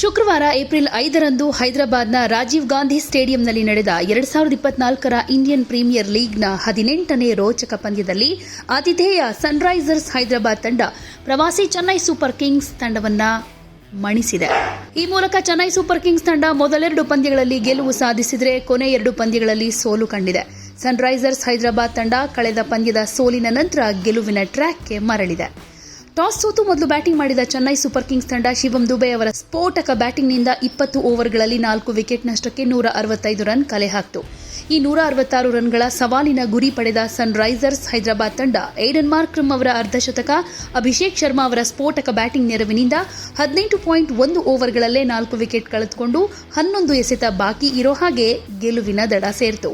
ಶುಕ್ರವಾರ ಏಪ್ರಿಲ್ ಐದರಂದು ಹೈದರಾಬಾದ್ನ ರಾಜೀವ್ ಗಾಂಧಿ ಸ್ಟೇಡಿಯಂನಲ್ಲಿ ನಡೆದ ಎರಡ್ ಸಾವಿರದ ಇಪ್ಪತ್ನಾಲ್ಕರ ಇಂಡಿಯನ್ ಪ್ರೀಮಿಯರ್ ಲೀಗ್ನ ಹದಿನೆಂಟನೇ ರೋಚಕ ಪಂದ್ಯದಲ್ಲಿ ಆತಿಥೇಯ ಸನ್ರೈಸರ್ಸ್ ಹೈದರಾಬಾದ್ ತಂಡ ಪ್ರವಾಸಿ ಚೆನ್ನೈ ಸೂಪರ್ ಕಿಂಗ್ಸ್ ತಂಡವನ್ನ ಮಣಿಸಿದೆ. ಈ ಮೂಲಕ ಚೆನ್ನೈ ಸೂಪರ್ ಕಿಂಗ್ಸ್ ತಂಡ ಮೊದಲೆರಡು ಪಂದ್ಯಗಳಲ್ಲಿ ಗೆಲುವು ಸಾಧಿಸಿದರೆ ಕೊನೆ ಎರಡು ಪಂದ್ಯಗಳಲ್ಲಿ ಸೋಲು ಕಂಡಿದೆ. ಸನ್ರೈಸರ್ಸ್ ಹೈದರಾಬಾದ್ ತಂಡ ಕಳೆದ ಪಂದ್ಯದ ಸೋಲಿನ ನಂತರ ಗೆಲುವಿನ ಟ್ರ್ಯಾಕ್ಗೆ ಮರಳಿದೆ. ಟಾಸ್ ಸೋತು ಮೊದಲು ಬ್ಯಾಟಿಂಗ್ ಮಾಡಿದ ಚೆನ್ನೈ ಸೂಪರ್ ಕಿಂಗ್ಸ್ ತಂಡ ಶಿವಂ ದುಬೆ ಅವರ ಸ್ಫೋಟಕ ಬ್ಯಾಟಿಂಗ್ನಿಂದ ಇಪ್ಪತ್ತು ಓವರ್ಗಳಲ್ಲಿ ನಾಲ್ಕು ವಿಕೆಟ್ ನಷ್ಟಕ್ಕೆ ನೂರ ಅರವತ್ತೈದು ರನ್ ಕಲೆ ಹಾಕಿತು. ಈ ನೂರ ಅರವತ್ತಾರು ರನ್ಗಳ ಸವಾಲಿನ ಗುರಿ ಪಡೆದ ಸನ್ರೈಸರ್ಸ್ ಹೈದರಾಬಾದ್ ತಂಡ ಏಡನ್ ಮಾರ್ಕ್ರಮ್ ಅವರ ಅರ್ಧಶತಕ ಅಭಿಷೇಕ್ ಶರ್ಮಾ ಅವರ ಸ್ಫೋಟಕ ಬ್ಯಾಟಿಂಗ್ ನೆರವಿನಿಂದ ಹದಿನೆಂಟು ಪಾಯಿಂಟ್ ಒಂದು ಓವರ್ಗಳಲ್ಲೇ ನಾಲ್ಕು ವಿಕೆಟ್ ಕಳೆದುಕೊಂಡು ಹನ್ನೊಂದು ಎಸೆತ ಬಾಕಿ ಇರೋ ಹಾಗೆ ಗೆಲುವಿನ ದಡ ಸೇರಿತು.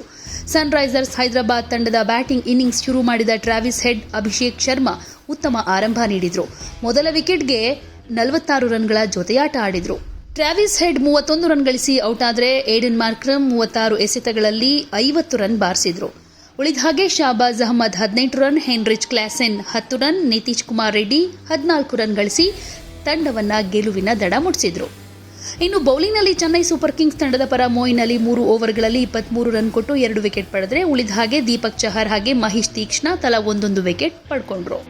ಸನ್ರೈಸರ್ಸ್ ಹೈದರಾಬಾದ್ ತಂಡದ ಬ್ಯಾಟಿಂಗ್ ಇನ್ನಿಂಗ್ಸ್ ಶುರು ಮಾಡಿದ ಟ್ರಾವಿಸ್ ಹೆಡ್ ಅಭಿಷೇಕ್ ಶರ್ಮಾ ಉತ್ತಮ ಆರಂಭ ನೀಡಿದರು. ಮೊದಲ ವಿಕೆಟ್ಗೆ ನಲವತ್ತಾರು ರನ್ಗಳ ಜೊತೆಯಾಟ ಆಡಿದರು. ಟ್ರಾವಿಸ್ ಹೆಡ್ ಮೂವತ್ತೊಂದು ರನ್ ಗಳಿಸಿ ಔಟ್ ಆದರೆ ಏಡನ್ ಮಾರ್ಕ್ರಮ್ ಮೂವತ್ತಾರು ಎಸೆತಗಳಲ್ಲಿ ಐವತ್ತು ರನ್ ಬಾರಿಸಿದರು. ಉಳಿದ ಹಾಗೆ ಶಾಬಾಜ್ ಅಹಮದ್ ಹದಿನೆಂಟು ರನ್, ಹೆನ್ರಿಚ್ ಕ್ಲಾಸೆನ್ ಹತ್ತು ರನ್, ನಿತೀಶ್ ಕುಮಾರ್ ರೆಡ್ಡಿ ಹದಿನಾಲ್ಕು ರನ್ ಗಳಿಸಿ ತಂಡವನ್ನು ಗೆಲುವಿನ ದಡ ಮುಟ್ಟಿಸಿದ್ರು. ಇನ್ನು ಬೌಲಿಂಗ್ನಲ್ಲಿ ಚೆನ್ನೈ ಸೂಪರ್ ಕಿಂಗ್ಸ್ ತಂಡದ ಪರ ಮೋಯಿನ್ ಅಲಿ ಮೂರು ಓವರ್ಗಳಲ್ಲಿ ಇಪ್ಪತ್ಮೂರು ರನ್ ಕೊಟ್ಟು ಎರಡು ವಿಕೆಟ್ ಪಡೆದರೆ ಉಳಿದ ಹಾಗೆ ದೀಪಕ್ ಚಹರ್ ಹಾಗೆ ಮಹೇಶ್ ತೀಕ್ಷ್ಣ ತಲಾ ಒಂದೊಂದು ವಿಕೆಟ್ ಪಡ್ಕೊಂಡ್ರು.